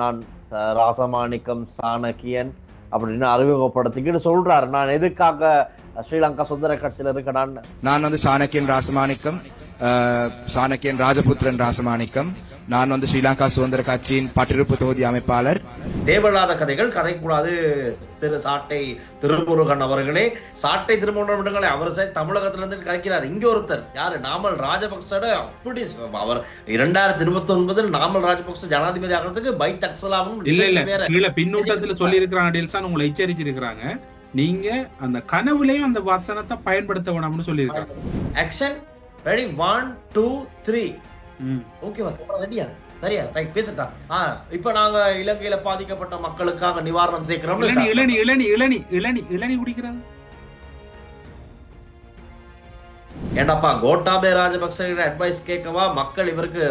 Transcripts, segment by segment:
நான் ராசமாணிக்கம் சாணக்கியன் அப்படின்னு அறிமுகப்படுத்திக்கிட்டு சொல்றாரு. நான் எதுக்காக ஸ்ரீலங்கா சுந்தர கட்சியில இருக்கேன்? நான் வந்து சாணக்கியன் ராசமாணிக்கம் சாணக்கியன் ராஜபுத்திரன் ராசமாணிக்கம். நான் வந்து ஸ்ரீலங்கா சுதந்திர கட்சியின் பட்டிருப்பு தொகுதி அமைப்பாளர். தேவையில்லாத கதைகள் கதைக்கூடாது திரு சாட்டை திருமுருகன் அவர்களே. சாட்டை திருமுருகன் அவர் சரி தமிழகத்துல இருந்து கதைக்கிறார் இங்க ஒருத்தர் யாரு? நாமல் ராஜபக்சோட அப்படி அவர் இரண்டாயிரத்தி இருபத்தி ஒன்பதில் நாமல் ராஜபக்ச ஜனாதிபதி ஆகிறதுக்கு பை தக்சலாவும் இல்ல இல்ல. வேற கீழே பின்னூட்டத்துல சொல்லி இருக்கிறாங்க டெல்சான். உங்களை எச்சரிச்சிருக்கிறாங்க. நீங்க அந்த கனவுலயும் அந்த வசனத்தை பயன்படுத்த வேணாம்னு சொல்லியிருக்காங்க. Action ready one two three. ஓகேவா? ரெடியா சரியா? ரைட் பேசட்டா. ஆ இப்ப நாங்க இலங்கையில பாதிக்கப்பட்ட மக்களுக்காக நிவாரணம் சேர்க்கிறோம் இளநி இளநி இளநி இளநி இளநி இளநி குடிக்கிறது ஏண்டாப்பா கோட்டாபே ராஜபக்ச அட்வைஸ் கேட்கவா? மக்கள் இவருக்கு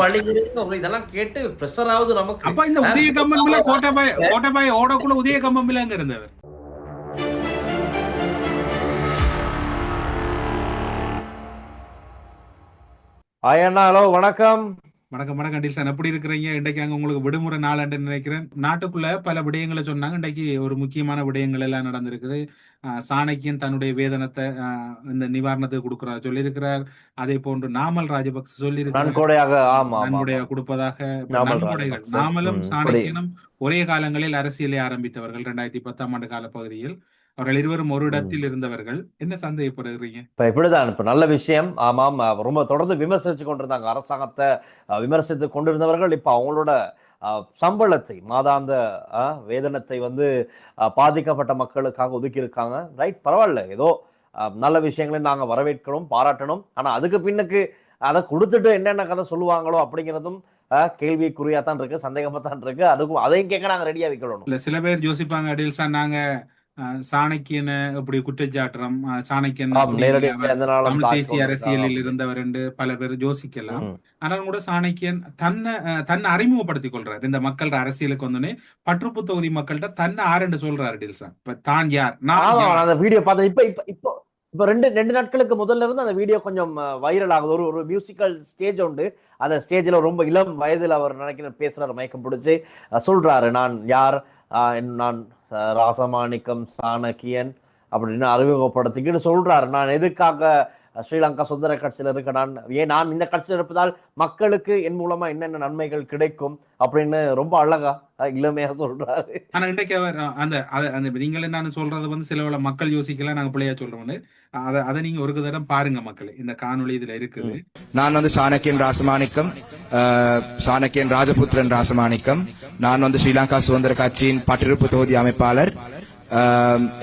வலிக்குது. ஒரு இதெல்லாம் கேட்டு பிரஷர் ஆகுது நமக்கு. அப்ப இந்த உதய கம்பம்பில கோட்டபாய கோட்டபாய ஓடக்குள்ள உதய கம்பம்பில அங்க இருந்தவர் ஆயண்ணா ஹலோ வணக்கம் வணக்கம் வணக்கம் டெல்சான் எப்படி இருக்கிறீங்க? இன்றைக்கு அங்க உங்களுக்கு விடுமுறை நாள் நினைக்கிறேன். நாட்டுக்குள்ள பல விடயங்களை சொன்னாங்க. இன்றைக்கு ஒரு முக்கியமான விடயங்கள் எல்லாம் நடந்திருக்குது. சாணக்கியன் தன்னுடைய வேதனத்தை இந்த நிவாரணத்துக்கு கொடுக்கறதா சொல்லியிருக்கிறார். அதே போன்று நாமல் ராஜபக்ச சொல்லியிருக்கிறார். கொடுப்பதாக. நாமலும் சாணக்கியனும் ஒரே காலங்களில் அரசியலை ஆரம்பித்தவர்கள். ரெண்டாயிரத்தி பத்தாம் ஆண்டு கால பகுதியில் அவர்கள் இருவரும் ஒரு இடத்தில் இருந்தவர்கள். என்ன சந்தேகப்படுறீங்க இப்ப இப்படிதான் இப்ப நல்ல விஷயம். ஆமாம் ரொம்ப தொடர்ந்து விமர்சிச்சு கொண்டிருந்தாங்க. அரசாங்கத்தை விமர்சித்து கொண்டிருந்தவர்கள். இப்ப அவங்களோட சம்பளத்தை மாதாந்த வேதனத்தை வந்து பாதிக்கப்பட்ட மக்களுக்காக ஒதுக்கி இருக்காங்க ரைட் பரவாயில்ல. ஏதோ நல்ல விஷயங்களை நாங்க வரவேற்கணும் பாராட்டணும். ஆனா அதுக்கு பின்னுக்கு அதை கொடுத்துட்டு என்னென்ன கதை சொல்லுவாங்களோ அப்படிங்கிறதும் அஹ், கேள்விக்குறியா தான் இருக்கு சந்தேகமா தான் இருக்கு. அதுக்கும் அதையும் கேட்க நாங்க ரெடியா வைக்கணும். இல்ல சில பேர் யோசிப்பாங்க அடில்சா நாங்க அஹ், சாணக்கியனை இப்படி குற்றச்சாட்டுறோம். அஹ், சாணக்கியன் தமிழ் தேசிய. அரசியலில் இருந்தவர் என்று பல பேர் யோசிக்கலாம். ம். ஆனாலும் கூட சாணக்கியன் தன்னை தன்னை அறிமுகப்படுத்திக் கொள்றாரு. இந்த மக்கள் அரசியலுக்கு வந்தோடனே பற்றுப்பு தொகுதி மக்கள்கிட்ட தன்னை ஆறுன்னு சொல்றாரு டில்சா இப்ப தான் யார்? நான் அந்த வீடியோ பார்த்தேன். இப்ப இப்ப இப்போ இப்போ ரெண்டு ரெண்டு நாட்களுக்கு முதல்ல இருந்து அந்த வீடியோ கொஞ்சம் வைரல் ஆகுது. ஒரு ஒரு மியூசிக்கல் ஸ்டேஜ் உண்டு. அந்த ஸ்டேஜ்ல ரொம்ப இளம் வயதில் அவர் நினைக்கிற பேசுறாரு மயக்கம் பிடிச்சி. சொல்றாரு நான் யார்? நான் ராசமாணிக்கம் சாணக்கியன் அப்படின்னு அறிமுகப்படுத்திக்கிட்டு சொல்கிறாரு நான் எதுக்காக ஸ்ரீலங்கா சுந்தர கட்சியில இருக்க நான் ஏன் நான் இந்த கட்சியில் இருப்பதால் மக்களுக்கு என் மூலமா என்னென்ன நன்மைகள் கிடைக்கும் அப்படின்னு ரொம்ப அழகா இளமையா சொல்றாரு. ஆனா இன்றைக்கு அவர் அந்த அத- அந்த நீங்கள் என்னன்னு சொல்றது வந்து சில மக்கள் யோசிக்கலாம் நாங்க பிள்ளையா சொல்றோம்னு அதை அதை நீங்க ஒரு தடவை பாருங்க மக்களே இந்த காணொளி இதுல இருக்குது. நான் வந்து சாணக்கியன் ராசமாணிக்கம் அஹ், சாணக்கியன் ராஜபுத்திரன் ராசமாணிக்கம். நான் வந்து ஸ்ரீலங்கா சுதந்திர கட்சியின் பட்டிருப்பு தொகுதி அமைப்பாளர்.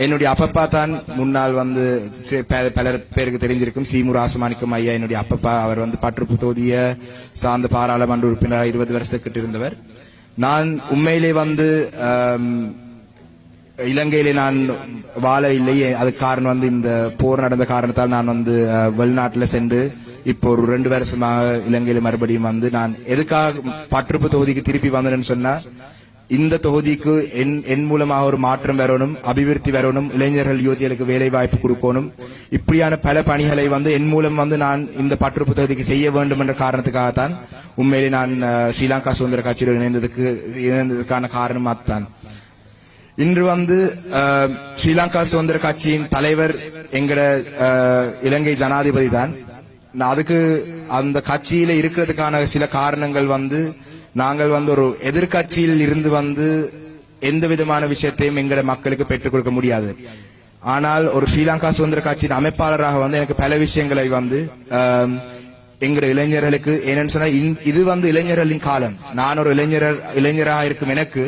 என்னுடைய அப்பப்பா தான் முன்னால் வந்து பல பலர் பேருக்கு தெரிஞ்சிருக்கும் சீமு ஆசமானிக்கும் ஐயா என்னுடைய அப்பப்பா. அவர் வந்து பற்றுப்பு தொகுதியை சார்ந்த பாராளுமன்ற உறுப்பினராக இருபது வருஷத்துக்கிட்டு இருந்தவர். நான் உண்மையிலே வந்து இலங்கையிலே நான் வாழவில்லை அதுக்கு காரணம் வந்து இந்த போர் நடந்த காரணத்தால் நான் வந்து வெளிநாட்டில் சென்று இப்போ ஒரு ரெண்டு வருஷமாக இலங்கையில மறுபடியும் வந்து நான் எதுக்காக பற்றுப்பு தொகுதிக்கு திருப்பி வந்தேன்னு சொன்னா இந்த தொகுதிக்கு என் என் மூலமாக ஒரு மாற்றம் வரணும் அபிவிருத்தி வரணும் இளைஞர்கள் யுவதிகளுக்கு வேலை வாய்ப்பு கொடுக்கணும். இப்படியான பல பணிகளை வந்து என் மூலம் வந்து நான் இந்த பற்றுப்பு தொகுதிக்கு செய்ய வேண்டும் என்ற காரணத்துக்காகத்தான் உண்மையிலே நான் ஸ்ரீலங்கா சுதந்திர கட்சியுடன் இணைந்ததுக்கு இணைந்ததுக்கான காரணம் அதுதான். இன்று வந்து ஸ்ரீலங்கா சுதந்திர கட்சியின் தலைவர் எங்கட இலங்கை ஜனாதிபதி தான் நான் அதுக்கு அந்த கட்சியில இருக்கிறதுக்கான சில காரணங்கள் வந்து நாங்கள் வந்து ஒரு எதிர்கட்சியில் இருந்து வந்து எந்த விதமான விஷயத்தையும் எங்கட மக்களுக்கு பெற்றுக் கொடுக்க முடியாது. ஆனால் ஒரு ஸ்ரீலங்கா சுதந்திர கட்சியின் அமைப்பாளராக வந்து எனக்கு பல விஷயங்களை வந்து எங்களுடைய இளைஞர்களுக்கு என்னன்னு சொன்னா இன்- இது வந்து இளைஞர்களின் காலம். நான் ஒரு இளைஞர் இளைஞராக இருக்கும் எனக்கு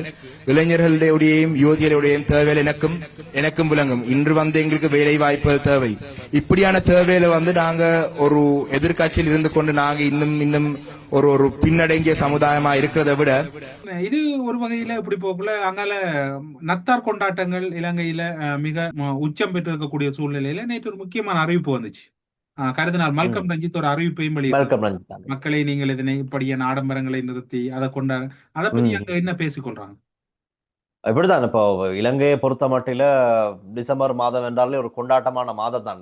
இளைஞர்களுடையும் யுவதிகளுடையும் தேவையில் எனக்கும் எனக்கும் விளங்கும். இன்று வந்து எங்களுக்கு வேலை வாய்ப்புகள் தேவை. இப்படியான தேவையில வந்து நாங்க ஒரு எதிர்க்கட்சியில் இருந்து கொண்டு நாங்க இன்னும் இன்னும் ஒரு ஒரு பின்னடங்கிய சமுதாயமா இருக்கிறதை விட இது ஒரு வகையில இப்படி போகல அங்கால நத்தார் கொண்டாட்டங்கள் இலங்கையில அஹ், மிக உச்சம் பெற்று இருக்கக்கூடிய சூழ்நிலையில நேற்று ஒரு முக்கியமான அறிவிப்பு வந்துச்சு. அஹ், கருதினார் மல்கம் ரஞ்சித் ஒரு அறிவிப்பையும் வெளியிட்டார். மக்களை நீங்கள் இதனை இப்படியான ஆடம்பரங்களை நிறுத்தி அதை கொண்டாட அதை பத்தி. அங்க என்ன பேசிக்கொள்றாங்க? இப்படிதான். இப்போ இலங்கையை பொறுத்த மட்டில டிசம்பர் மாதம் என்றாலே ஒரு கொண்டாட்டமான மாதம் தான்.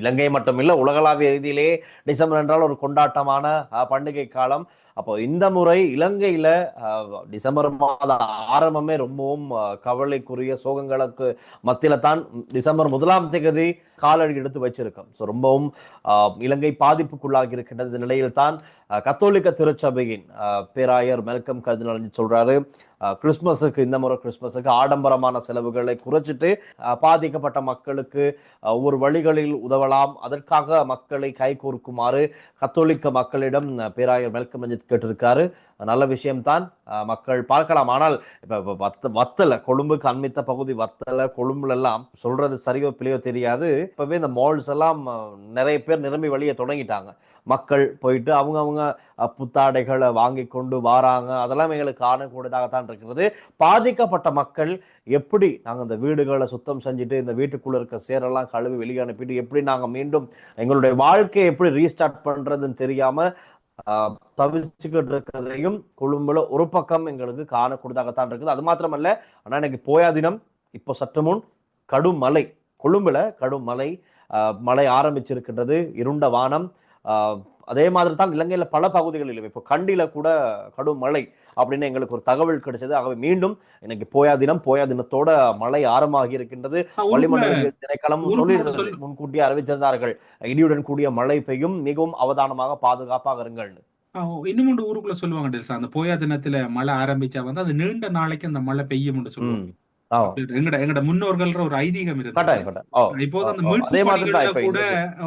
இலங்கை மட்டும் இல்லை உலகளாவிய ரீதியிலே டிசம்பர் என்றால் ஒரு கொண்டாட்டமான பண்டிகை காலம். அப்போ இந்த முறை இலங்கையில டிசம்பர் மாத ஆரம்பமே ரொம்பவும் கவலைக்குரிய சோகங்களுக்கு மத்தியில தான் டிசம்பர் முதலாம் தேதி காலடி எடுத்து வச்சிருக்கோம். ஸோ ரொம்பவும் இலங்கை பாதிப்புக்குள்ளாகி இருக்கின்ற இந்த நிலையில் தான் கத்தோலிக்க திருச்சபையின் பேராயர் மெல்கம் கர்தினால் சொல்றாரு அஹ், கிறிஸ்மஸுக்கு இந்த முறை கிறிஸ்மஸுக்கு ஆடம்பரமான செலவுகளை குறைச்சிட்டு பாதிக்கப்பட்ட மக்களுக்கு ஒவ்வொரு வழிகளில் உதவலாம் அதற்காக மக்களை கைகோர்க்குமாறு கத்தோலிக்க மக்களிடம் பேராயர் மெல்கம் ரஞ்சித் கேட்டிருக்காரு. நல்ல விஷயம்தான். மக்கள் பார்க்கலாம். ஆனால் இப்போ வத்த வத்தலை கொழும்புக்கு அண்மித்த பகுதி வத்தலை கொழும்புல எல்லாம் சொல்றது சரியோ பிள்ளையோ தெரியாது. இப்போவே இந்த மால்ஸ் எல்லாம் நிறைய பேர் நிரம்பி வழிய தொடங்கிட்டாங்க. மக்கள் போயிட்டு அவங்க அவங்க புத்தாடைகளை வாங்கி கொண்டு வாராங்க. அதெல்லாம் எங்களுக்கு காணக்கூடியதாகத்தான் இருக்கிறது. பாதிக்கப்பட்ட மக்கள் எப்படி நாங்கள் இந்த வீடுகளை சுத்தம் செஞ்சுட்டு இந்த வீட்டுக்குள்ளே இருக்க சேரெல்லாம் கழுவி வெளியே அனுப்பிட்டு எப்படி நாங்கள் மீண்டும் எங்களுடைய வாழ்க்கையை எப்படி ரீஸ்டார்ட் பண்ணுறதுன்னு தெரியாமல் தவிச்சுக்கிட்டு இருக்கிறதையும் கொழும்புல ஒரு பக்கம் எங்களுக்கு காணக்கூடியதாகத்தான் இருக்குது. அது மாத்திரமல்ல ஆனா எனக்கு போயா தினம் இப்போ சற்று முன் கடும் மழை கொழும்புல கடும் மழை மழை ஆரம்பிச்சிருக்கின்றது. இருண்ட வானம் ஆஹ், அதே மாதிரி தான் இலங்கையில பல பகுதிகளிலும். இப்போ கண்டில கூட கடும் மழை அப்படின்னு எங்களுக்கு ஒரு தகவல் கிடைச்சது. ஆகவே மீண்டும் இன்னைக்கு போயா தினம் போயா தினத்தோட மழை ஆரம்பமாகி இருக்கின்றது. வளிமண்டல திணைக்களம் சொல்லியிருந்தது. சொல்லி- முன்கூட்டியே அறிவித்திருந்தார்கள் இடியுடன் கூடிய மழை பெய்யும். மிகவும் அவதானமாக பாதுகாப்பாக இருங்கள்னு இன்னும் ஒன்று ஊருக்குள்ள சொல்லுவாங்க டெல்சா. அந்த போயா தினத்துல மழை ஆரம்பிச்சா வந்து அது நீண்ட நாளைக்கு அந்த மழை பெய்யும்னு சொல்லுவாங்க. எங்கட எங்கட முன்னோர்கள்ற ஒரு ஐதீகம் ஓ, இப்போது அந்த மீட்பு கூட.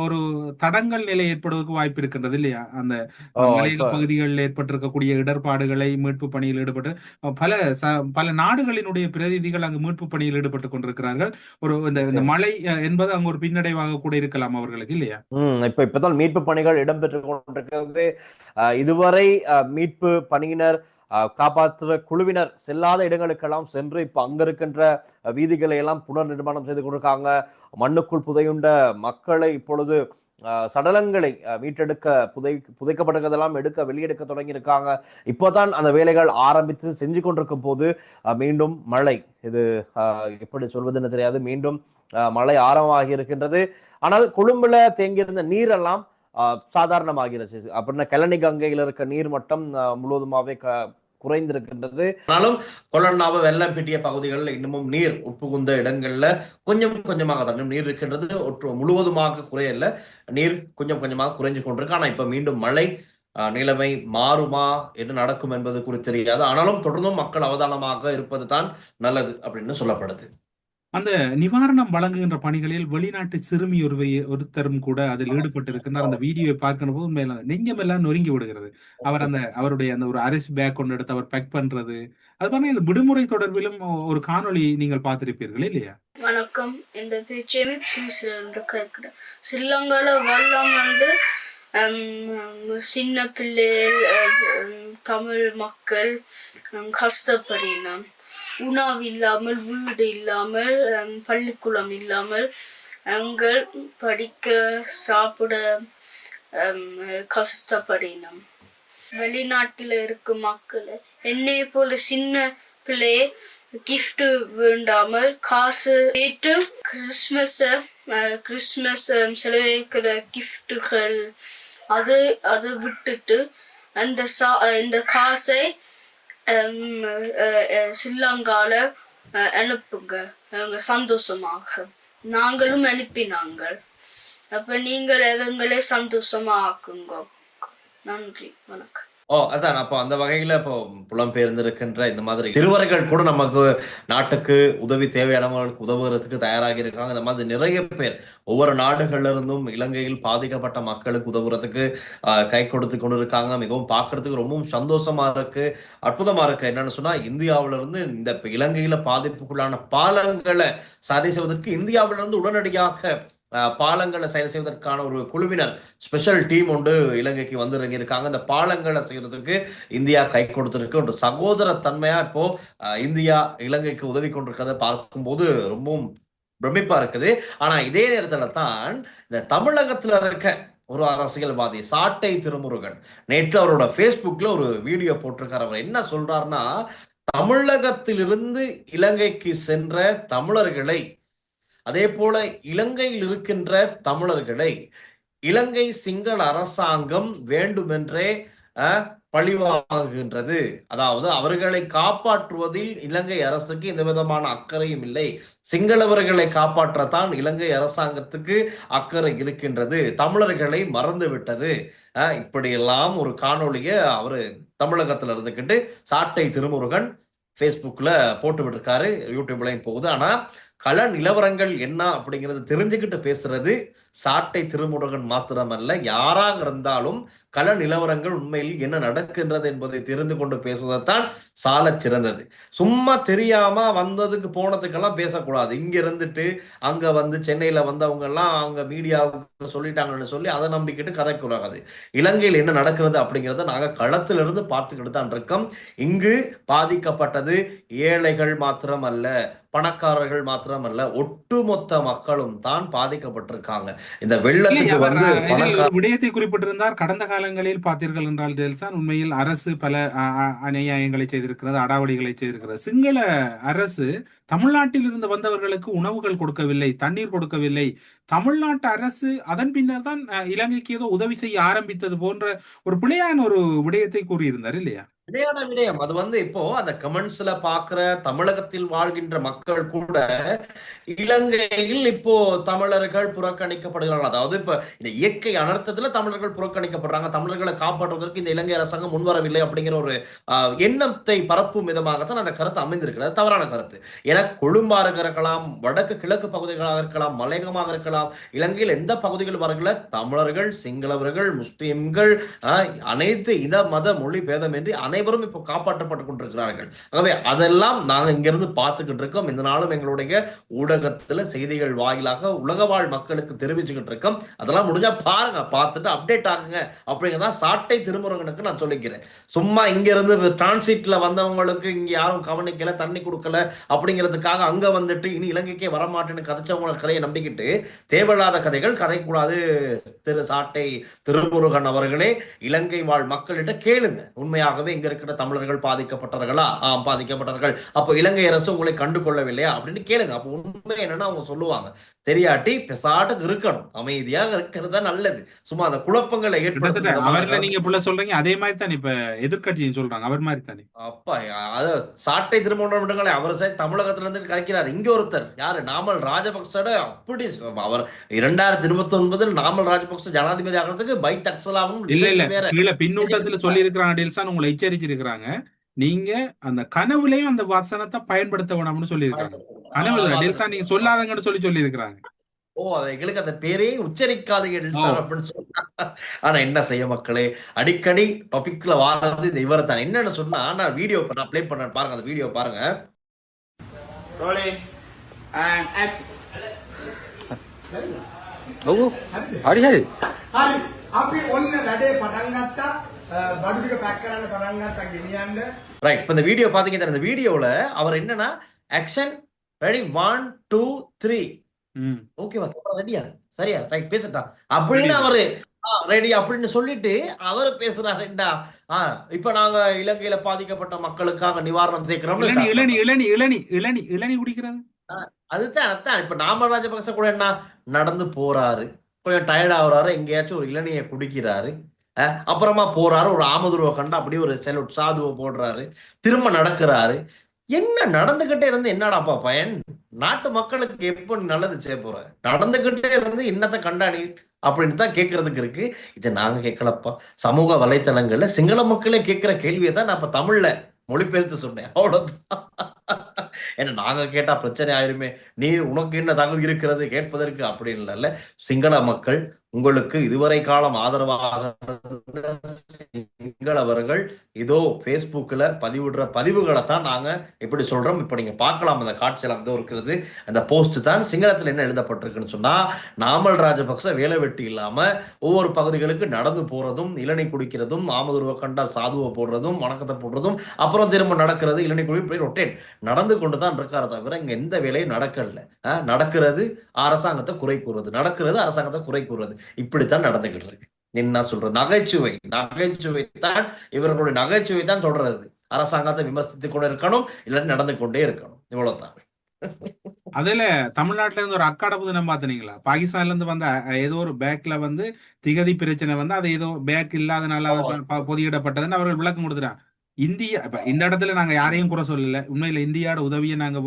ஒரு தடங்கல் நிலை ஏற்படுவதற்கு வாய்ப்பு இருக்கின்றது இல்லையா? அந்த மலையக பகுதிகளில் ஏற்பட்டிருக்கக்கூடிய இடர்பாடுகளை மீட்பு பணியில் ஈடுபட்டு பல பல நாடுகளினுடைய பிரதிநிதிகள் அங்கு மீட்பு பணியில் ஈடுபட்டு கொண்டிருக்கிறார்கள். ஒரு இந்த மழை என்பது அங்கு ஒரு பின்னடைவாக கூட இருக்கலாம் அவர்களுக்கு இல்லையா? இப்ப இப்பதான் மீட்பு பணிகள் இடம்பெற்று கொண்டிருக்கிறது. இதுவரை மீட்பு பணியினர் காப்பாற்றுற குழுவினர் செல்லாத இடங்களுக்கெல்லாம் சென்று இப்போ அங்கே இருக்கின்ற வீதிகளை எல்லாம் புனர் நிர்மாணம் செய்து கொண்டிருக்காங்க. மண்ணுக்குள் புதையுண்ட மக்களை இப்பொழுது சடலங்களை மீட்டெடுக்க புதை புதைக்கப்பட்டிருக்கிறதெல்லாம் எடுக்க வெளியெடுக்க தொடங்கியிருக்காங்க. இப்போ தான் அந்த வேலைகள் ஆரம்பித்து செஞ்சு கொண்டிருக்கும் போது மீண்டும் மழை. இது எப்படி சொல்வதுன்னு தெரியாது. மீண்டும் மழை ஆரம்பமாகி இருக்கின்றது. ஆனால் கொழும்புல தேங்கியிருந்த நீரெல்லாம் சாதாரணமாகிறது. அப்படின்னா கல்லணி கங்கையில் இருக்க நீர் மட்டம் முழுவதுமாவே க குறைந்திருக்கின்றது. ஆனாலும் கொல்லண்ணாவை வெள்ளம் பிட்டிய பகுதிகளில் இன்னமும் நீர் உட்புகுந்த இடங்கள்ல கொஞ்சம் கொஞ்சமாக தான் இன்னும் நீர் இருக்கின்றது. ஒற்று முழுவதுமாக குறையல நீர் கொஞ்சம் கொஞ்சமாக குறைஞ்சு கொண்டிருக்கு. ஆனா இப்ப மீண்டும் மழை நிலைமை மாறுமா? என்ன நடக்கும் என்பது குறித்து தெரியாது. ஆனாலும் தொடர்ந்தும் மக்கள் அவதானமாக இருப்பது தான் நல்லது அப்படின்னு சொல்லப்படுது. அந்த நிவாரணம் வழங்குகின்ற பணிகளில் வெளிநாட்டு சிறுமி ஒருவை ஒருத்தரும் கூட அதில் ஈடுபட்டு இருக்கின்றார் அந்த வீடியோவை பார்க்கிற போது உண்மையில நெஞ்சம் எல்லாம் நொறுங்கி விடுகிறது. அவர் அந்த அவருடைய அந்த ஒரு அரிசி பேக் கொண்டு எடுத்து அவர் பேக் பண்றது. அது பண்ண விடுமுறை தொடர்பிலும் ஒரு காணொளி நீங்கள் பார்த்திருப்பீர்கள் இல்லையா? வணக்கம். இந்த பேர் சுவிஸ்லேருந்து கேட்குறேன் வெள்ளம் வந்து சின்ன பிள்ளைகள் தமிழ் மக்கள் ஹம், கஷ்டப்படினோம் உணவு இல்லாமல் வீடு இல்லாமல் பள்ளிக்கூடம் இல்லாமல் அங்கள் படிக்க சாப்பிட ஹம், கஷ்டப்படினோம். வெளிநாட்டில் இருக்கும் மக்கள் என்னைய போல சின்ன பிள்ளையே கிஃப்ட் வேண்டாமல் காசு கேட்டு கிறிஸ்மஸ் கிறிஸ்மஸ் செலவழிக்கிற கிஃப்ட்டுகள் அது அது விட்டுட்டு அந்த சா இந்த காசை ஹம், அஹ், அஹ், அஹ், அனுப்புங்க. அவங்க சந்தோஷமாக. நாங்களும் அனுப்பினாங்க அப்ப நீங்கள் எங்களை சந்தோஷமா ஆக்குங்க நன்றி. வணக்கம். ஓ அதான். அப்போ அந்த வகையில் இப்போ புலம்பெயர்ந்திருக்கின்ற இந்த மாதிரி சிறுவர்கள் கூட நமக்கு நாட்டுக்கு உதவி தேவையானவர்களுக்கு உதவுகிறதுக்கு தயாராக இருக்காங்க. இந்த மாதிரி நிறைய பேர் ஒவ்வொரு நாடுகள்ல இருந்தும் இலங்கையில் பாதிக்கப்பட்ட மக்களுக்கு உதவுறதுக்கு கை கொடுத்து கொண்டு இருக்காங்க மிகவும் பார்க்கறதுக்கு ரொம்பவும் சந்தோஷமா இருக்கு. அற்புதமா இருக்கு. என்னன்னு சொன்னா இந்தியாவில இருந்து இந்த இப்போ இலங்கையில பாதிப்புக்குள்ளான பாலங்களை சரி செய்வதற்கு இந்தியாவில இருந்து உடனடியாக பாலங்களை செயல் செய்வதற்கான ஒரு குழுவினர் ஸ்பெஷல் டீம் ஒன்று இலங்கைக்கு வந்து இறங்கியிருக்காங்க. இந்த பாலங்களை செய்யறதுக்கு இந்தியா கை கொடுத்திருக்கு. ஒரு சகோதர தன்மையா இப்போ இந்தியா இலங்கைக்கு உதவி கொண்டிருக்கிறத பார்க்கும்போது ரொம்பவும் பிரமிப்பா இருக்குது. ஆனா இதே நேரத்துல தான் இந்த தமிழகத்துல இருக்க ஒரு அரசியல்வாதி சாட்டை திருமுருகன் நேற்று அவரோட ஃபேஸ்புக்ல ஒரு வீடியோ போட்டிருக்காரு. அவர் என்ன சொல்றாருன்னா தமிழகத்திலிருந்து இலங்கைக்கு சென்ற தமிழர்களை அதே போல இலங்கையில் இருக்கின்ற தமிழர்களை இலங்கை சிங்கள அரசாங்கம் வேண்டுமென்றே அஹ், பழிவாங்குகின்றது. அதாவது அவர்களை காப்பாற்றுவதில் இலங்கை அரசுக்கு எந்த விதமான அக்கறையும் இல்லை. சிங்களவர்களை காப்பாற்றத்தான் இலங்கை அரசாங்கத்துக்கு அக்கறை இருக்கின்றது. தமிழர்களை மறந்து விட்டது இப்படியெல்லாம் ஒரு காணொளியை அவர் தமிழகத்துல இருந்துக்கிட்டு சாட்டை திருமுருகன் ஃபேஸ்புக்கில் போட்டு விட்டுருக்காரு யூடியூப்லையும் போகுது. ஆனால் கள நிலவரங்கள் என்ன அப்படிங்கிறது தெரிஞ்சுக்கிட்டு பேசுறது சாட்டை திருமுருகன் மாத்திரமல்ல. யாராக இருந்தாலும் கள நிலவரங்கள் உண்மையில் என்ன நடக்கின்றது என்பதை தெரிந்து கொண்டு பேசுவதைத்தான் சால சிறந்தது. சும்மா தெரியாம வந்ததுக்கு போனதுக்கெல்லாம் பேசக்கூடாது. இங்க இருந்துட்டு அங்க வந்து சென்னையில வந்தவங்க எல்லாம் அவங்க மீடியாவுக்கு சொல்லிட்டாங்கன்னு சொல்லி அதை நம்பிக்கிட்டு கதைக்கூடாது. இலங்கையில் என்ன நடக்கிறது அப்படிங்கிறத நாங்க களத்திலிருந்து பார்த்துக்கிட்டு தான் இருக்கோம். இங்கு பாதிக்கப்பட்டது ஏழைகள் மாத்திரம் அல்ல பணக்காரர்கள் மாத்திரம் அல்ல ஒட்டுமொத்த மக்களும் தான் பாதிக்கப்பட்டிருக்காங்க. இந்த வெள்ளத்துக்கு வந்து விடயத்தை குறிப்பிட்டிருந்தார். கடந்த காலங்களில் பார்த்தீர்கள் என்றால் டெல்சான் உண்மையில் அரசு பல அநியாயங்களை செய்திருக்கிறது அடாவடிகளை செய்திருக்கிறது. சிங்கள அரசு தமிழ்நாட்டில் இருந்து வந்தவர்களுக்கு உணவுகள் கொடுக்கவில்லை தண்ணீர் கொடுக்கவில்லை. தமிழ்நாட்டு அரசு அதன் பின்னர் தான் இலங்கைக்கு ஏதோ உதவி செய்ய ஆரம்பித்தது போன்ற ஒரு பிழையான ஒரு விடயத்தை கூறியிருந்தார் இல்லையா? விடயமான விடயம் அது வந்து இப்போ அந்த கமெண்ட்ஸ்ல பாக்குற தமிழகத்தில் வாழ்கின்ற மக்கள் கூட இலங்கையில் இப்போ தமிழர்கள் புறக்கணிக்கப்படுகிறார்கள். அதாவது இப்ப இந்த இயற்கை அனர்த்தத்துல தமிழர்கள் புறக்கணிக்கப்படுறாங்க. தமிழர்களை காப்பாற்றுவதற்கு இந்த இலங்கை அரசாங்கம் முன்வரவில்லை அப்படிங்கிற ஒரு எண்ணத்தை பரப்பும் விதமாகத்தான் அந்த கருத்து அமைந்திருக்கிறது. தவறான கருத்து. ஏன்னா கொழும்பாக இருக்கலாம் வடக்கு கிழக்கு பகுதிகளாக இருக்கலாம் மலையகமாக இருக்கலாம் இலங்கையில் எந்த பகுதிகள் வரல? தமிழர்கள் சிங்களவர்கள் முஸ்லிம்கள் ஆஹ், அனைத்து இன மத மொழி பேதமின்றி அனைத்து அனைவரும் இப்போ காப்பாற்றப்பட்டு கொண்டிருக்கிறார்கள். ஆகவே அதெல்லாம் நாங்க இங்கிருந்து பார்த்துக்கிட்டு இருக்கோம். இந்த நாளும் எங்களுடைய ஊடகத்துல செய்திகள் வாயிலாக உலக வாழ் மக்களுக்கு தெரிவிச்சுக்கிட்டு இருக்கோம். அதெல்லாம் முடிஞ்சா பாருங்க பார்த்துட்டு அப்டேட் ஆகுங்க அப்படிங்கிறதா சாட்டை திருமுருகனுக்கு நான் சொல்லிக்கிறேன். சும்மா இங்கிருந்து டிரான்சிட்ல வந்தவங்களுக்கு இங்க யாரும் கவனிக்கல தண்ணி கொடுக்கல அப்படிங்கிறதுக்காக அங்க வந்துட்டு இனி இலங்கைக்கே வரமாட்டேன்னு கதைச்சவங்க கதையை நம்பிக்கிட்டு தேவையில்லாத கதைகள் கதைக்கூடாது திரு சாட்டை திருமுருகன் அவர்களே. இலங்கை வாழ் மக்கள்கிட்ட கேளுங்க. உண்மையாகவே இங்க இருக்கிற தமிழர்கள் பாதிக்கப்பட்டார்களா ஆம் பாதிக்கப்பட்டார்கள் அப்போ இலங்கை அரசு உங்களை கண்டு கொள்ளவில்லையா அப்படின்னு கேளுங்க. அப்போ உண்மை என்னன்னா அவங்க சொல்லுவாங்க. தெரியாட்டி பெசாட்டுக்கு இருக்கணும். அமைதியாக இருக்கிறது தான் நல்லது. சும்மா அந்த குழப்பங்களை ஏற்படுத்த நீங்க புள்ள சொல்றீங்க. அதே மாதிரி தான் இப்ப எதிர்க்கட்சியும் சொல்றாங்க. அவர் மாதிரி தானே அப்பா அது சாட்டை திருமணம் விடுங்களே அவர் சரி தமிழகத்துல இருந்து கலைக்கிறார். இங்க ஒருத்தர். யாரு? நாமல் ராஜபக்சோட? அப்படி அவர் இரண்டாயிரத்தி இருபத்தி ஒன்பதில் நாமல் ராஜபக்ச ஜனாதிபதி ஆகிறதுக்கு பை தக்சலாவும் இல்ல. இல்ல பின்னூட்டத்துல சொல்லி இருக்கிறாங்க உங்களை தெரிவிச்சிருக்கிறாங்க நீங்க அந்த கனவுலயும் அந்த வசனத்தை பயன்படுத்த வேணாம்னு சொல்லியிருக்காங்க கனவுல டெல்சா நீங்க சொல்லாதங்கன்னு சொல்லி சொல்லி ஓ ஓ எங்களுக்கு அந்த பேரே உச்சரிக்காதீங்க டெல்சா அப்படின்னு சொன்னா. ஆனா என்ன செய்ய மக்களே? அடிக்கடி டாபிக்ல வாரது இந்த இவரை தான் என்னன்னு சொன்னா நான் வீடியோ நான் அப்ளை பண்ண பாருங்க அந்த வீடியோ பாருங்க. ஓ அடிகாரி அப்படி ஒன்னு நடே படங்கத்தா හරි අපි ඔන්න වැඩේ පටන් ගත්තා අ, බඩු ටික පැක් කරන්න පටන් ගත්තා ගෙනියන්න ரைட் இப்போ இந்த வீடியோ பாத்தீங்க இந்த வீடியோல அவர் என்னன்னா action ready one two three hmm ஓகேவா ரெடியா சரியா ரைட் பேசட்டா அப்படின்னு அவரு ரெடி அப்படின்னு சொல்லிட்டு அவர் பேசுறாருண்டா ஆ இப்ப நாங்க இலங்கையில பாதிக்கப்பட்ட மக்களுக்காக நிவாரணம் சேர்க்கிறோம்னு இளநி start இளநி இளநி இளநி இளநி இளநி குடிக்கிறது அதுதான் அதான் இப்ப நாம ராஜபக்ச கூட என்ன நடந்து போறாரு கொஞ்சம் டயர்ட் ஆகுறாரு எங்கேயாச்சும் ஒரு இளநியை குடிக்கிறாரு அஹ், அப்புறமா போறாரு ஒரு ஆமதுருவை கண்டு அப்படியே ஒரு செல் சாதுவை போடுறாரு திரும்ப நடக்கிறாரு. என்ன நடந்துகிட்டே இருந்து என்னடாப்பா பயன்? நாட்டு மக்களுக்கு எப்போ நல்லது செய்ய போற? நடந்துகிட்டே இருந்து என்னத்தை கண்டாடி அப்படின்னு தான் கேட்கறதுக்கு இருக்கு. இதை நாங்க கேட்கலப்பா. சமூக வலைத்தளங்கள்ல சிங்கள மக்களே கேட்கிற கேள்வியை தான் நான் இப்ப தமிழ்ல மொழிபெயர்த்து சொன்னேன். அவ்வளவுதான். ஏன்னா நாங்க கேட்டா பிரச்சனை ஆயிருமே. நீ உனக்கு என்ன தகுதி இருக்கிறது? கேட்பதற்கு அப்படின்னு இல்ல சிங்கள மக்கள் உங்களுக்கு இதுவரை காலம் ஆதரவாக சிங்களவர்கள் இதோ Facebookல பதிவிடுற பதிவுகளை தான் நாங்க எப்படி சொல்றோம். இப்ப நீங்க பார்க்கலாம் அந்த காட்சியெல்லாம் இதோ இருக்கிறது. அந்த போஸ்ட் தான் சிங்களத்துல என்ன எழுதப்பட்டிருக்குன்னு சொன்னா நாமல் ராஜபக்ச வேலை வெட்டி இல்லாம ஒவ்வொரு பகுதிகளுக்கு நடந்து போறதும் இளநீ குடிக்கிறதும் ஆமதுருவ கண்டா சாதுவை போடுறதும் வணக்கத்தை போடுறதும் அப்புறம் திரும்ப நடக்கிறது இளநீ குடி இப்படி ரொட்டேட் நடந்து கொண்டு தான் இருக்காரு தவிர இங்க எந்த வேலையும் நடக்கல. நடக்கிறது அரசாங்கத்தை குறை கூறுறது நடக்கிறது அரசாங்கத்தை குறை கூறுறது இப்படித்தான் நடந்துகிட்டு இருக்கு. என்ன சொல்றது? நகைச்சுவை. நகைச்சுவை தான் இவர்களுடைய நகைச்சுவை தான் தொடர்றது. அரசாங்கத்தை விமர்சித்துக் கொண்டு இருக்கணும் இல்லாட்டி நடந்து கொண்டே இருக்கணும். இவ்வளவுதான். அதுல தமிழ்நாட்டுல இருந்து ஒரு அக்காடப்பு தினம் பாத்தீங்களா பாகிஸ்தான்ல இருந்து வந்த ஏதோ ஒரு பேக்ல வந்து திகதி பிரச்சனை வந்து அது ஏதோ பேக் இல்லாதனால பொதியிடப்பட்டதுன்னு அவர்கள் விளக்கம் கொடுத்துட்டாங்க. இந்தியா இப்ப இந்த இடத்துல நாங்க யாரையும் குறை சொல்லல. உண்மையில இந்தியாவோட உதவியை நாங்க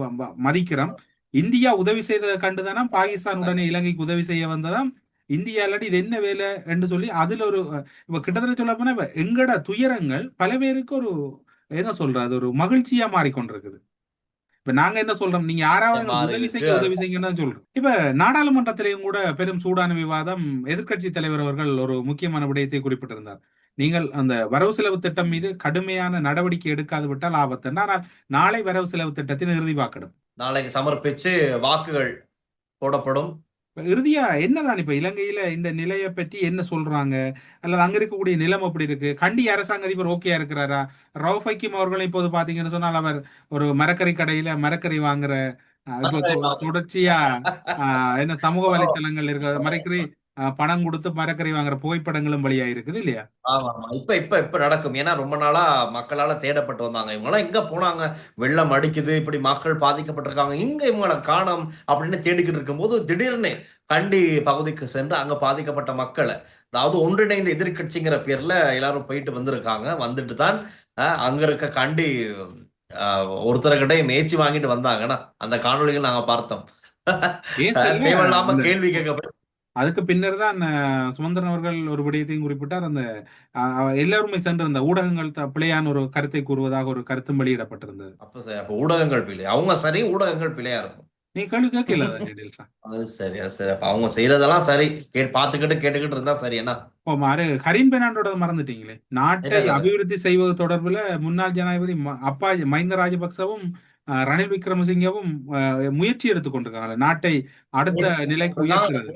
மதிக்கிறோம். இந்தியா உதவி செய்ததை கண்டுதானே பாகிஸ்தான் உடனே இலங்கைக்கு உதவி செய்ய வந்ததாம். இந்தியா இல்லாட்டி இது என்ன வேலை என்று சொல்லி அதுல ஒரு இப்ப கிட்டத்தட்ட சொல்ல போனா இப்ப எங்கட துயரங்கள் பல பேருக்கு ஒரு என்ன சொல்றது ஒரு மகிழ்ச்சியா மாறிக்கொண்டிருக்குது. இப்ப நாங்க என்ன சொல்றோம்? நீங்க யாராவது உதவி. செய்ய உதவி செய்யுங்கன்னு சொல்றோம். இப்ப நாடாளுமன்றத்திலையும் கூட பெரும் சூடான விவாதம் எதிர்க்கட்சி தலைவர் அவர்கள் ஒரு முக்கியமான விடயத்தை குறிப்பிட்டிருந்தார். நீங்கள் அந்த வரவு செலவு திட்டம் மீது கடுமையான நடவடிக்கை எடுக்காது விட்டால் ஆபத்து. ஆனால் நாளை வரவு செலவு திட்டத்தின் இறுதி வாக்கிடும் நாளைக்கு சமர்ப்பிச்சு வாக்குகள் போடப்படும். இறுதியா என்னதான் இப்ப இலங்கையில இந்த நிலையை பற்றி என்ன சொல்றாங்க? அல்லது அங்க இருக்கக்கூடிய நிலம் எப்படி இருக்கு? கண்டி அரசாங்க அதிபர் ஓகேயா இருக்கிறாரா? ரவுஃப் ஹக்கீம் அவர்களும் இப்போது பாத்தீங்கன்னு சொன்னால் அவர் ஒரு மரக்கறி கடையில மரக்கறி வாங்குற தொடர்ச்சியா என்ன சமூக வலைத்தளங்கள் இருக்க. மரக்கறி பணம் கொடுத்து மரக்கறி வாங்குற புகைப்படங்களும் வெளியா இருக்குது இல்லையா? ஆமா ஆமா. இப்ப இப்ப இப்ப நடக்கும். ஏன்னா ரொம்ப நாளா மக்களால தேடப்பட்டு வந்தாங்க. இவங்க எல்லாம் எங்க போனாங்க? வெள்ளம் அடிக்குது இப்படி மக்கள் பாதிக்கப்பட்டிருக்காங்க. இங்க இவங்களை காணோம் அப்படின்னு தேடிக்கிட்டு இருக்கும்போது திடீர்னு கண்டி பகுதிக்கு சென்று அங்க பாதிக்கப்பட்ட மக்களை அதாவது ஒன்றிணைந்த எதிர்க்கட்சிங்கிற பேர்ல எல்லாரும் போயிட்டு வந்திருக்காங்க. வந்துட்டு தான் அங்க இருக்க கண்டி ஒருத்தர்கிட்ட மேய்ச்சி வாங்கிட்டு வந்தாங்கன்னா அந்த காணொளிகள் நாங்க பார்த்தோம். தேவையில்லாம கேள்வி கேட்க அதுக்கு பின்னர் தான் அஹ், சுமந்திரன் அவர்கள் ஒரு விடயத்தையும் குறிப்பிட்டார். அந்த அஹ், எல்லாருமே சென்று அந்த ஊடகங்கள் த- பிழையான ஒரு கருத்தை கூறுவதாக ஒரு கருத்தும் வெளியிடப்பட்டிருந்தது. அப்ப சரி அப்ப ஊடகங்கள் பிழை. அவங்க சரி ஊடகங்கள் பிழையா இருக்கும். நீ கேள்வி கேட்கல டீடைல்ஸா அது சரி அது சரி. அப்ப அவங்க செய்யறதெல்லாம் சரி. கே பார்த்துக்கிட்டு கேட்டுக்கிட்டு இருந்தா சரி என்ன? இப்போ மாறு ஹரீன் பெர்னாண்டோட மறந்துட்டீங்களே. நாட்டை? அபிவிருத்தி செய்வது தொடர்புல முன்னாள் ஜனாதிபதி ம- அப்பா மஹிந்த ராஜபக்சவும் அஹ், ரணில் விக்ரமசிங்கவும் முயற்சி எடுத்துக் கொண்டிருக்காங்க நாட்டை அடுத்த நிலைக்கு உயர்த்துறது.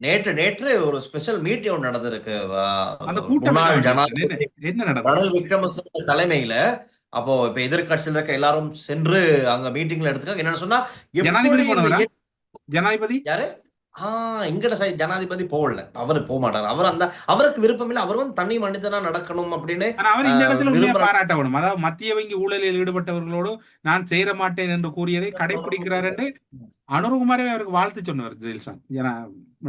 நேற்று நேற்று ஒரு ஸ்பெஷல் மீட்டிங் ஒன்று நடந்திருக்கு. அந்த கூட்டம் என்ன நடந்தது ரணில் விக்ரமசிங்க தலைமையில அப்போ இப்ப எதிர்க்கட்சியில் இருக்க எல்லாரும் சென்று அங்க மீட்டிங்ல எடுத்துக்காங்க என்னன்னு சொன்னா ஜனாதிபதி ஜனாதிபதி? யாரு? ஆஹ் இங்கட சை ஜனாதிபதி போகல. அவர் போக மாட்டார் அவர் அந்த அவருக்கு விருப்பம் இல்லை அவர் வந்து தனி மனிதனா நடக்கணும் அப்படின்னு அவர் இந்த இடத்துல உண்மையா அதாவது மத்திய வங்கி ஊழலில் ஈடுபட்டவர்களோடு நான் சேர மாட்டேன் என்று கூறியதை கடைபிடிக்கிறார் என்று அனுரகுமாரே அவருக்கு வாழ்த்து சொன்னவர் ஜெயில்சான் ஜனா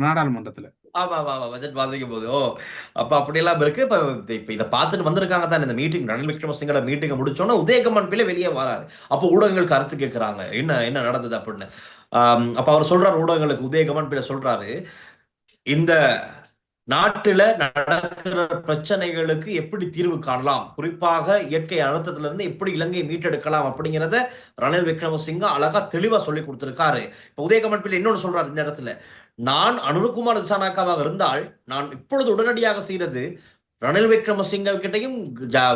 நாடாளுமன்றத்துல. ஆமா ஆமா பட்ஜெட் வாசிக்கும் போது ஓ அப்ப அப்படி எல்லாம் இருக்கு. இப்ப இது- இப்ப இதை பார்த்துட்டு வந்திருக்காங்க தான். இந்த மீட்டிங் ரணில் விக்ரமசிங்கோட மீட்டிங்கை முடிச்சோன்னா உதயகமன் பிள்ளை வெளியே வராரு. அப்போ ஊடகங்கள் கருத்து கேட்கறாங்க என்ன என்ன நடந்தது அப்படின்னு. அப்ப அவர் சொல்றார் ஊடகங்களுக்கு உதயகமன் பிள்ளை சொல்றாரு இந்த நாட்டுல நடக்கிற பிரச்சனைகளுக்கு எப்படி தீர்வு காணலாம்? குறிப்பாக இயற்கை அழுத்தத்துல இருந்து எப்படி இலங்கையை மீட்டெடுக்கலாம் அப்படிங்கிறத ரணில் விக்ரமசிங்க அழகா தெளிவா சொல்லி கொடுத்திருக்காரு. இப்ப உதயகமன் பிள்ளை இன்னொன்னு சொல்றாரு இந்த இடத்துல நான் அனுருகுமார் திசாநாயக்காவாக இருந்தால் நான் இப்பொழுது உடனடியாக செய்யறது ரணில் விக்ரமசிங்க கிட்டையும்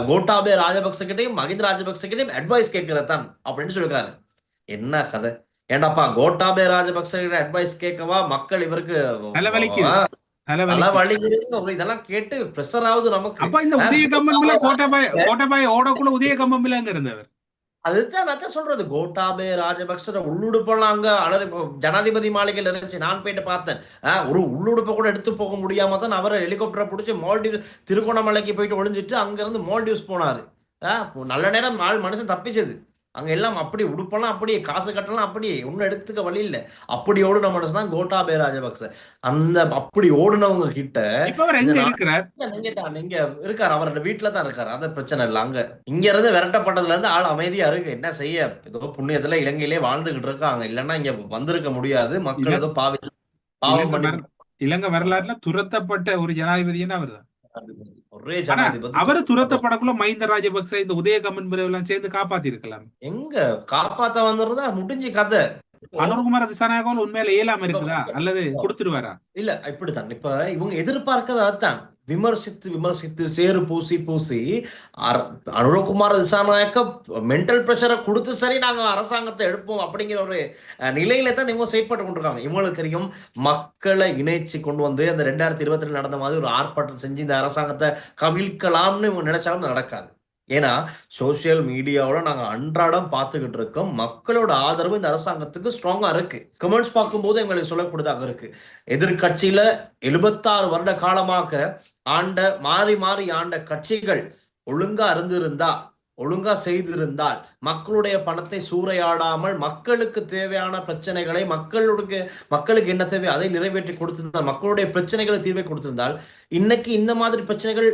கோட்டாபய ராஜபக்ச கிட்டையும் மகிந்த ராஜபக்ச கிட்டையும் அட்வைஸ் கேட்கிறதான் அப்படின்னு சொல்லிருக்காரு என்ன கதை? ஏண்டாப்பா கோட்டாபய ராஜபக்ச அட்வைஸ் கேட்கவா? மக்கள் இவருக்கு இதெல்லாம் கேட்டு ப்ரெஷர் ஆகுது நமக்கு. அப்ப இந்த உதய கம்பன்பில கோட்டாபாய் கோட்டாபாய் ஓடக்குள்ள உதய கம்பன்பில அங்க இருந்தவர் அதுதான் நான் சொல்றது. கோட்டாபே ராஜபக்ச உள்ளுடுப்பெல்லாம் அங்க அலறி ஜனாதிபதி மாளிகையில் இருந்துச்சு. நான் போயிட்டு பார்த்தேன். ஒரு உள்ளுடுப்பை கூட எடுத்து போக முடியாம தான் அவர் ஹெலிகாப்டரை பிடிச்சி மால்டீவ் திருகோணமலைக்கு போயிட்டு ஒளிஞ்சிட்டு அங்க இருந்து மால்டீவ்ஸ் போனாரு நல்ல நேரம் ஆள் மனுஷன் தப்பிச்சது. அங்க எல்லாம் அப்படி உடுப்பெல்லாம் அப்படியே காசு கட்டலாம் அப்படியே ஒன்றும் எடுத்துக்க வழி இல்லை. அப்படி ஓடுன மனுஷன் தான் கோட்டாபே ராஜபக்ச அந்த அப்படி ஓடுனவங்க கிட்ட அவர் நீங்க தான் இருக்காரு அவரோட வீட்டுல தான் இருக்காரு. அந்த பிரச்சனை இல்ல. அங்க இங்க இருந்து விரட்டப்பட்டதுல இருந்து ஆள் அமைதியா இருக்கு. என்ன செய்ய? ஏதோ புண்ணியத்துல இலங்கையிலே வாழ்ந்துகிட்டு இருக்காங்க. இல்லைன்னா இங்க வந்திருக்க முடியாது. மக்கள் ஏதோ பாவி பாவம் பண்ணி இலங்கை வரலாற்றுல துரத்தப்பட்ட ஒரு ஜனாதிபதினா ஆனா ஜனாதிபதி அவரு துரத்தப்படக்குள்ள மஹிந்த ராஜபக்ச இந்த உதய கம்பன்பில எல்லாம் சேர்ந்து காப்பாத்தி இருக்கலாம் எங்க? காப்பாத்த வந்திருந்தா முடிஞ்சு கதை. அனுர்குமார் திசாநாயகம் உண்மையில இயலாம இருக்குதா அல்லது கொடுத்துருவாரா இல்ல இப்படித்தான். இப்ப இவங்க எதிர்பார்க்கிறது அதுதான் விமர்சித்து விமர்சித்து சேறு பூசி பூசி அனுரகுமார் திசாநாயக்க மென்டல் ப்ரெஷரை கொடுத்து சரி நாங்க அரசாங்கத்தை எடுப்போம் அப்படிங்கிற ஒரு நிலையில தான் இவங்க செயற்பட்டு கொண்டிருக்காங்க. இவங்களுக்கு தெரியும் மக்களை இணைச்சு கொண்டு வந்து அந்த ரெண்டாயிரத்தி இருபத்தி நடந்த மாதிரி ஒரு ஆர்ப்பாட்டம் செஞ்சு இந்த அரசாங்கத்தை கவிழ்க்கலாம்னு இவங்க நினைச்சாலும் நடக்காது. ஏன்னா சோசியல் மீடியாவோட நாங்க அன்றாடம் பார்த்துக்கிட்டு இருக்கோம் மக்களோட ஆதரவு இந்த அரசாங்கத்துக்கு ஸ்ட்ராங்கா இருக்கு. கமெண்ட்ஸ் பார்க்கும்போது எங்களுக்கு சொல்லக்கூடியதாக இருக்கு. எதிர்க்கட்சியில எழுபத்தாறு வருட காலமாக ஆண்ட மாறி மாறி ஆண்ட கட்சிகள் ஒழுங்கா இருந்திருந்தா ஒழுங்கா செய்திருந்தால் மக்களுடைய பணத்தை சூறையாடாமல் மக்களுக்கு தேவையான பிரச்சனைகளை மக்களுக்கு மக்களுக்கு என்ன தேவை அதை நிறைவேற்றி கொடுத்திருந்தால் மக்களுடைய பிரச்சனைகளை தீர்வை கொடுத்திருந்தால் இன்னைக்கு இந்த மாதிரி பிரச்சனைகள்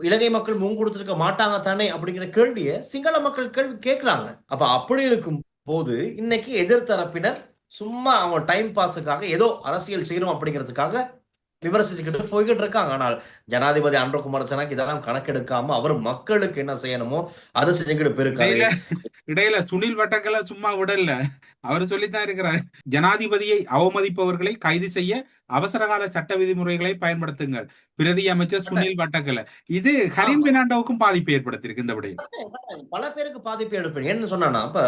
இலங்கை மக்கள் முன் கொடுத்துருக்க மாட்டாங்க தானே அப்படிங்கிற கேள்வியை சிங்கள மக்கள் கேள்வி கேட்கிறாங்க. அப்ப அப்படி இருக்கும் போது இன்னைக்கு எதிர்த்தரப்பினர் சும்மா அவங்க டைம் பாஸுக்காக ஏதோ அரசியல் செய்யணும் அப்படிங்கிறதுக்காக விமர்சிச்சுக்கிட்டு போய்கிட்டு இருக்காங்க. ஆனால் ஜனாதிபதி அன்றகுமார் ஜனக்கு இதெல்லாம் கணக்கெடுக்காம அவர் மக்களுக்கு என்ன செய்யணுமோ அதை செஞ்சுக்கிட்டு போயிருக்காரு. இடையில சுனில் வட்டங்களை சும்மா விடல. அவர் சொல்லித்தான் இருக்கிறார். ஜனாதிபதியை அவமதிப்பவர்களை கைது செய்ய அவசரகால சட்ட விதிமுறைகளை பயன்படுத்துங்கள். பிரதி அமைச்சர் சுனில் வட்டக்கலை. இது ஹரின் பெர்னாண்டோவுக்கும் பாதிப்பு ஏற்படுத்தியிருக்கு இந்த விடயம். பல பேருக்கு பாதிப்பு எடுப்பேன் என்ன சொன்னா அப்ப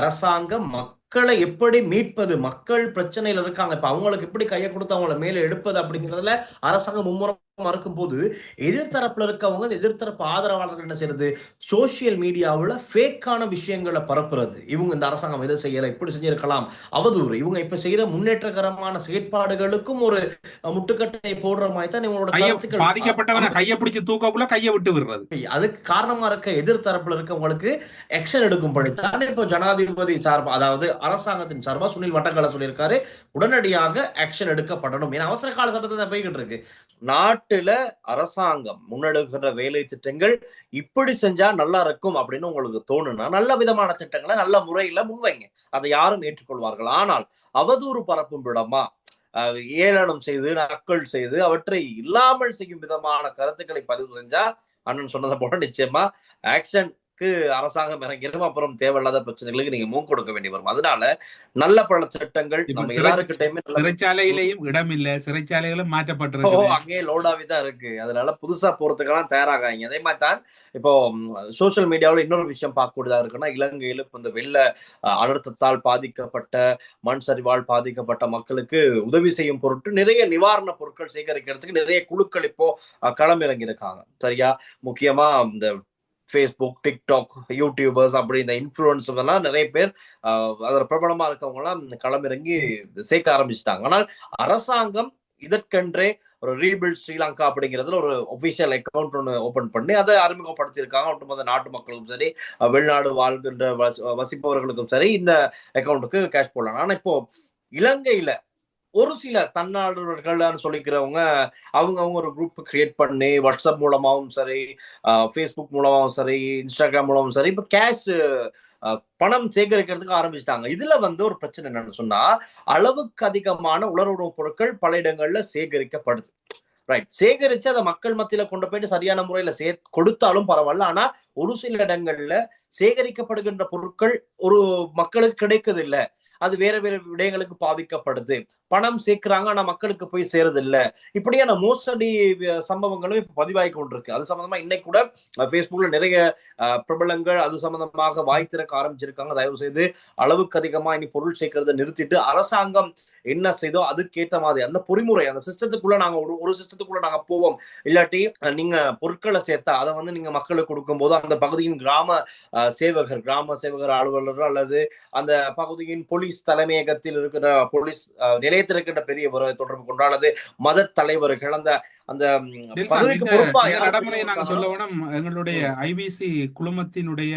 அரசாங்கம் மக்களை எப்படி மீட்பது மக்கள் பிரச்சனையில இருக்காங்க இப்ப அவங்களுக்கு எப்படி கையை கொடுத்து அவங்கள மேல எடுப்பது அப்படிங்கிறதுல அரசாங்கம் மும்முரம் மறுக்கும் போது எதிர்த்தரப்புல இருக்கவங்க எதிர்த்தரப்பு ஆதரவாளர்கள் என்ன செய்யறது சோசியல் மீடியாவுல ஃபேக்கான விஷயங்களை பரப்புறது. இவங்க இந்த அரசாங்கம் இதை செய்யல? இப்படி செஞ்சிருக்கலாம். அவதூறு. இவங்க இப்ப செய்யற முன்னேற்றகரமான செயற்பாடுகளுக்கும் ஒரு முட்டுக்கட்டை போடுற மாதிரி தான் இவங்களோட கருத்துக்கள். பாதிக்கப்பட்டவனை கையை பிடிச்சு தூக்கக்குள்ள கையை விட்டு விடுறது. அதுக்கு காரணமா இருக்க எதிர்த்தரப்புல இருக்கவங்களுக்கு ஆக்ஷன் எடுக்கும்படி தானே இப்போ ஜனாதிபதி சார்பா அதாவது அரசாங்கத்தின் சார்பா சுனில் வட்டக்கால சொல்லியிருக்காரு. உடனடியாக ஆக்ஷன் எடுக்கப்படணும். ஏன்னா அவசர கால சட்டத்தை தான் போய்கிட்டு இருக்கு. நாட்டுல அரசாங்கம் முன்னெடுக்கிற வேலை திட்டங்கள் இப்படி செஞ்சா நல்லா இருக்கும் அப்படின்னு உங்களுக்கு தோணுனா நல்ல விதமான திட்டங்களை நல்ல முறையில முன்வைங்க. அதை யாரும் ஏற்றுக்கொள்வார்கள். ஆனால் அவதூறு பரப்பும் விடமா? ஏளனம் செய்து நக்கல் செய்து அவற்றை இல்லாமல் செய்யும் விதமான கருத்துக்களை பதிவு செஞ்சா அண்ணன் சொன்னதை போல நிச்சயமா ஆக்ஷன் அரசாங்கம் இறங்கிடும் அப்புறம் தேவையில்லாத பிரச்சனைகளுக்கு நீங்க மூக்கு கொடுக்க வேண்டி வரும். அதனால நல்ல பல திட்டங்கள் நம்ம எல்லாருக்கிட்டையுமே சிறைச்சாலையிலேயும் இடம் இல்ல. சிறைச்சாலைகளும் மாற்றப்பட்டிருக்கு. அங்கேயே லோடாவி தான் இருக்கு. அதனால புதுசா போறதுக்கெல்லாம் தயாராகாங்க அதே மாதிரி தான் இப்போ சோஷியல் மீடியாவில் இன்னொரு விஷயம் பார்க்கக்கூடியதா இருக்குன்னா இலங்கையில இப்போ இந்த வெள்ள அழுத்தத்தால் பாதிக்கப்பட்ட மண் சரிவால் பாதிக்கப்பட்ட மக்களுக்கு உதவி செய்யும் பொருட்டு நிறைய நிவாரண பொருட்கள் சேகரிக்கிறதுக்கு நிறைய குழுக்கள் இப்போ அஹ், களமிறங்கி இருக்காங்க சரியா? முக்கியமா இந்த ஃபேஸ்புக் டிக்டாக் யூடியூபர்ஸ் அப்படி இந்த இன்ஃப்ளூயன்சர்ஸ் எல்லாம் நிறைய பேர் அதில் பிரபலமாக இருக்கவங்கலாம் களமிறங்கி சேர்க்க ஆரம்பிச்சிட்டாங்க. ஆனால் அரசாங்கம் இதற்கென்றே ஒரு ரீபில்ட் ஸ்ரீலங்கா அப்படிங்கிறதுல ஒரு ஒபிஷியல் அக்கௌண்ட் ஒன்று ஓப்பன் பண்ணி அதை அறிமுகப்படுத்தியிருக்காங்க. ஒட்டுமொத்த நாட்டு மக்களுக்கும் சரி வெளிநாடு வாழ்கின்ற வசி- வசிப்பவர்களுக்கும் சரி இந்த அக்கௌண்ட்டுக்கு கேஷ் போடலாம். ஆனால் இப்போ இலங்கையில ஒரு சில தன்னார்வர்கள்னு சொல்லிக்கிறவங்க அவங்க அவங்க ஒரு குரூப் கிரியேட் பண்ணி வாட்ஸ்அப் மூலமாகவும் சரி ஃபேஸ்புக் மூலமாகவும் சரி இன்ஸ்டாகிராம் மூலமாகவும் சரி இப்போ கேஷ் பணம் சேகரிக்கிறதுக்கு ஆரம்பிச்சிட்டாங்க. இதுல வந்து ஒரு பிரச்சனை என்னன்னு சொன்னா அளவுக்கு அதிகமான உலர் பொருட்கள் பல இடங்கள்ல சேகரிக்கப்படுது. ரைட் சேகரிச்சு அதை மக்கள் மத்தியில கொண்டு போயிட்டு சரியான முறையில சே கொடுத்தாலும் பரவாயில்ல. ஆனா ஒரு சில இடங்கள்ல சேகரிக்கப்படுகின்ற பொருட்கள் ஒரு மக்களுக்கு கிடைக்குது இல்லை அது வேற வேற விடயங்களுக்கு பாவிக்கப்படுது. பணம் சேர்க்கிறாங்க ஆனா மக்களுக்கு போய் சேருது இல்ல இப்படியான மோசடி சம்பவங்களும் இப்ப பதிவாகி கொண்டிருக்கு. அது சம்பந்தமா இன்னைக்கு கூட பேஸ்புக்ல நிறைய பிரபலங்கள் அது சம்பந்தமாக வாய் திறக்க ஆரம்பிச்சிருக்காங்க. தயவு செய்து அளவுக்கு அதிகமா இனி பொருள் சேர்க்கறதை நிறுத்திட்டு அரசாங்கம் என்ன செய்தோ அதுக்கேற்ற மாதிரி அந்த பொறிமுறை அந்த சிஸ்டத்துக்குள்ள நாங்க ஒரு ஒரு சிஸ்டத்துக்குள்ள நாங்க போவோம். இல்லாட்டி நீங்க பொருட்களை சேர்த்தா அதை வந்து நீங்க மக்களுக்கு கொடுக்கும் போது அந்த பகுதியின் கிராம அஹ், சேவகர் கிராம சேவகர் அலுவலர் அல்லது அந்த பகுதியின் போலீஸ் தலைமையகத்தில் இருக்கிற போலீஸ் நிலையத்தில் இருக்கின்ற பெரியவர் தொடர்பு கொண்டா அல்லது மத தலைவர்கள். அந்த அந்த நடைமுறையை நாங்க சொல்ல எங்களுடைய ஐபிசி குழுமத்தினுடைய.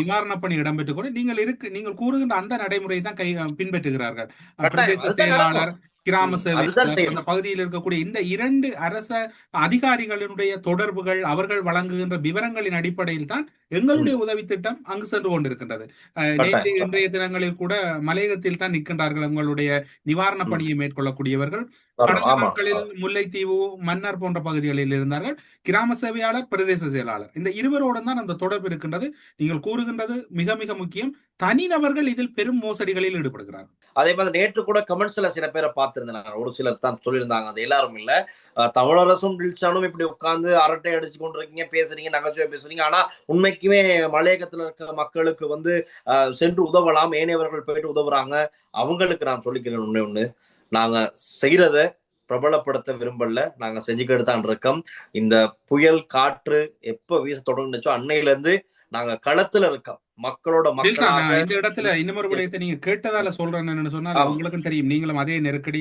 நிவாரண பணி இடம்பெற்று கூட நீங்கள் இருக்கு நீங்கள் கூறுகின்ற அந்த நடைமுறையை தான் கை பின்பற்றுகிறார்கள். பிரதேச செயலாளர் கிராம சேவை அந்த. பகுதியில் இருக்கக்கூடிய இந்த இரண்டு அரச அதிகாரிகளினுடைய தொடர்புகள் அவர்கள் வழங்குகின்ற விவரங்களின் அடிப்படையில் தான் எங்களுடைய உதவி திட்டம் அங்கு சென்று கொண்டிருக்கின்றது. இன்றைய தினங்களில் கூட மலையகத்தில் தான் நிற்கின்றார்கள் எங்களுடைய நிவாரண. பணியை மேற்கொள்ளக்கூடியவர்கள். கடந்த நாட்களில் முல்லைத்தீவு மன்னர் போன்ற பகுதிகளில் இருந்தார்கள். கிராம சேவையாளர் பிரதேச செயலாளர். இந்த இருவரோடும் தான் அந்த தொடர்பு இருக்கின்றது. நீங்கள் கூறுகின்றது மிக மிக முக்கியம். தனிநபர்கள் இதில் பெரும் மோசடிகளில் ஈடுபடுகிறார்கள். அதே மாதிரி நேற்று கூட கமெண்ட்ஸ்ல சில பேரை பார்த்திருந்தேன் நான். ஒரு சிலர் தான் சொல்லியிருந்தாங்க. அது எல்லாரும் இல்ல. தமிழரசும் டில்சானும் இப்படி உட்கார்ந்து அரட்டை அடிச்சு கொண்டிருக்கீங்க பேசுறீங்க நகைச்சுவை பேசுறீங்க. ஆனா உண்மைக்குமே மலையகத்துல இருக்க மக்களுக்கு வந்து சென்று உதவலாம். ஏனையவர்கள் போயிட்டு உதவுறாங்க. அவங்களுக்கு நான் சொல்லிக்கிறேன் ஒண்ணு ஒண்ணு. நாங்க செய்யறத பிரபலப்படுத்த விரும்பல. நாங்க செஞ்சுக்கிட்டு தான் இருக்கோம். இந்த புயல் காற்று எப்ப வீச தொடங்குச்சோ அன்னையில இருந்து நாங்க களத்துல இருக்கோம். மக்களோட இந்த இடத்துல இன்னமொரு விடயத்தை நீங்க கேட்டதால சொல்றேன் என்னன்னு சொன்னால் ஆமா. உங்களுக்கும் தெரியும். நீங்களும் அதே நெருக்கடி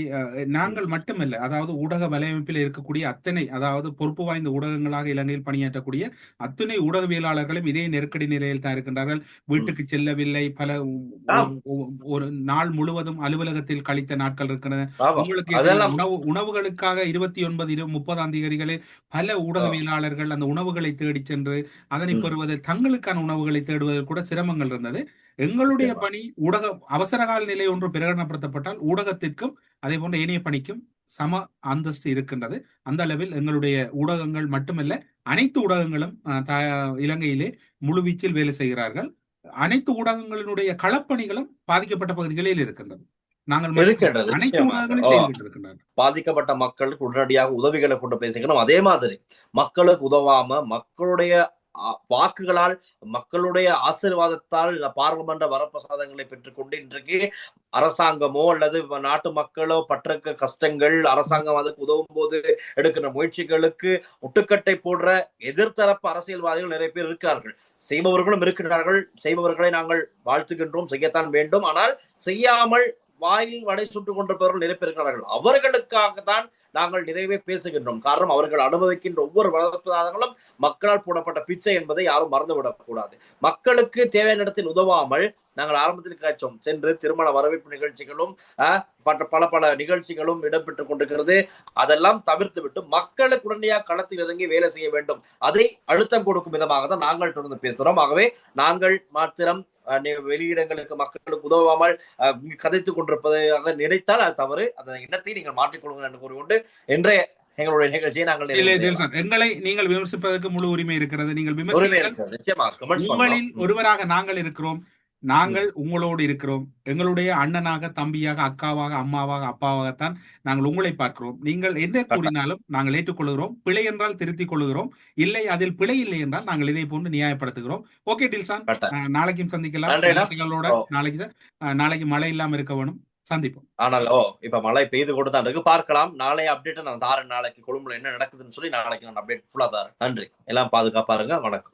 நாங்கள் மட்டுமல்ல அதாவது ஊடக வலையமைப்பில் இருக்கக்கூடிய அத்தனை அதாவது பொறுப்பு வாய்ந்த ஊடகங்களாக இலங்கையில் பணியாற்றக்கூடிய அத்தனை ஊடகவியலாளர்களும் இதே நெருக்கடி நிலையில் தான் இருக்கின்றார்கள். வீட்டுக்கு செல்லவில்லை பல ஒரு நாள் முழுவதும் அலுவலகத்தில் கழித்த நாட்கள் இருக்கின்றன. உங்களுக்கு உணவு உணவுகளுக்காக இருபத்தி ஒன்பது இரு முப்பதாம் தேதிகளில் பல ஊடகவியலாளர்கள் அந்த உணவுகளை தேடிச் சென்று அதனை. பெறுவதில் தங்களுக்கான உணவுகளை தேடுவதில் கூட சிரமங்கள் இருந்தது. எங்களுடைய. பணி ஊடக அவசரகால நிலை ஒன்று பிரகடனப்படுத்தப்பட்டால் ஊடகத்திற்கும் அதே போன்ற ஏனைய பணிக்கும் சம அந்தஸ்து இருக்கின்றது. அந்த அளவில் எங்களுடைய ஊடகங்கள் மட்டுமல்ல அனைத்து ஊடகங்களும் இலங்கையிலே முழுவீச்சில் வேலை செய்கிறார்கள். அனைத்து ஊடகங்களினுடைய களப்பணிகளும் பாதிக்கப்பட்ட பகுதிகளில் இருக்கின்றது. பாதிக்கப்பட்ட மக்களுக்கு உடனடியாக உதவிகளை கொண்டு பேசிக்கணும் அதே மாதிரி மக்களுக்கு உதவாம மக்களுடைய வாக்குகளால் மக்களுடைய ஆசீர்வாதத்தால் பாராளுமன்ற வரப்பிரசாதங்களை பெற்றுக்கொண்டு இன்றைக்கு அரசாங்கமோ அல்லது நாட்டு மக்களோ பட்டிருக்க கஷ்டங்கள் அரசாங்கம் அதுக்கு உதவும் போது எடுக்கிற முயற்சிகளுக்கு முட்டுக்கட்டை போடுற எதிர்த்தரப்பு அரசியல்வாதிகள் நிறைய பேர் இருக்கார்கள். செய்பவர்களும் இருக்கின்றார்கள். செய்பவர்களை நாங்கள் வாழ்த்துகின்றோம். செய்யத்தான் வேண்டும். ஆனால் செய்யாமல் வாயில் வடை சுட்டுக் கொண்டிருப்பவர்கள் நிறைய பேர் இருக்கிறார்கள் அவர்களுக்காக தான் நாங்கள் நிறைவே பேசுகின்றோம். காரணம் அவர்கள் அனுபவிக்கின்ற ஒவ்வொரு வரப்பிரசாதங்களும் மக்களால் போடப்பட்ட பிச்சை என்பதை யாரும் மறந்துவிடக்கூடாது. மக்களுக்கு தேவையான இடத்தில் உதவாமல் நாங்கள் ஆரம்பத்தில் காய்ச்சோம். சென்று திருமண வரவேற்பு நிகழ்ச்சிகளும் பல பல நிகழ்ச்சிகளும் இடம்பெற்றுக் கொண்டிருக்கிறது. அதெல்லாம் தவிர்த்து விட்டு மக்களுக்கு உடனடியாக களத்தில் இறங்கி வேலை செய்ய வேண்டும். அதை அழுத்தம் கொடுக்கும் விதமாக தான் நாங்கள் தொடர்ந்து பேசுகிறோம் ஆகவே நாங்கள் மாத்திரம் வெளியிடங்களுக்கு மக்களுக்கு உதவாமல் கதைத்துக் கொண்டிருப்பதாக நினைத்தால் அது தவறு. அந்த எண்ணத்தை நீங்கள் மாற்றிக்கொள்ளுங்கள் என்று கூறிக்கொண்டு இன்றைய எங்களுடைய நிகழ்ச்சியை நாங்கள் எங்களை நீங்கள் விமர்சிப்பதற்கு முழு உரிமை இருக்கிறது. நீங்கள் விமர்சிக்க உங்களில் ஒருவராக நாங்கள் இருக்கிறோம். நாங்கள் உங்களோடு இருக்கிறோம். எங்களுடைய அண்ணனாக தம்பியாக அக்காவாக அம்மாவாக அப்பாவாகத்தான் நாங்கள் உங்களை பார்க்கிறோம். நீங்கள் என்ன கூறினாலும் நாங்கள் ஏற்றுக்கொள்கிறோம். பிழை என்றால் திருத்திக் கொள்கிறோம். இல்லை அதில் பிழை இல்லை என்றால் நாங்கள் இதை போன்று நியாயப்படுத்துகிறோம். ஓகே டில்சான். நாளைக்கும் சந்திக்கலாம். நாளைக்கு நாளைக்கு மழை இல்லாம இருக்க வேணும். சந்திப்போம். ஆனாலோ ஓ இப்ப மழை பெய்து கொண்டு தான் இருக்கு. பார்க்கலாம். நாளை அப்டேட் நான் தாரேன் நாளைக்கு கொழும்புல என்ன நடக்குதுன்னு சொல்லி நாளைக்கு நான் அப்டேட் ஃபுல்லா தாரேன். நன்றி. எல்லாம் பாதுகாப்பா இருங்க. வணக்கம்.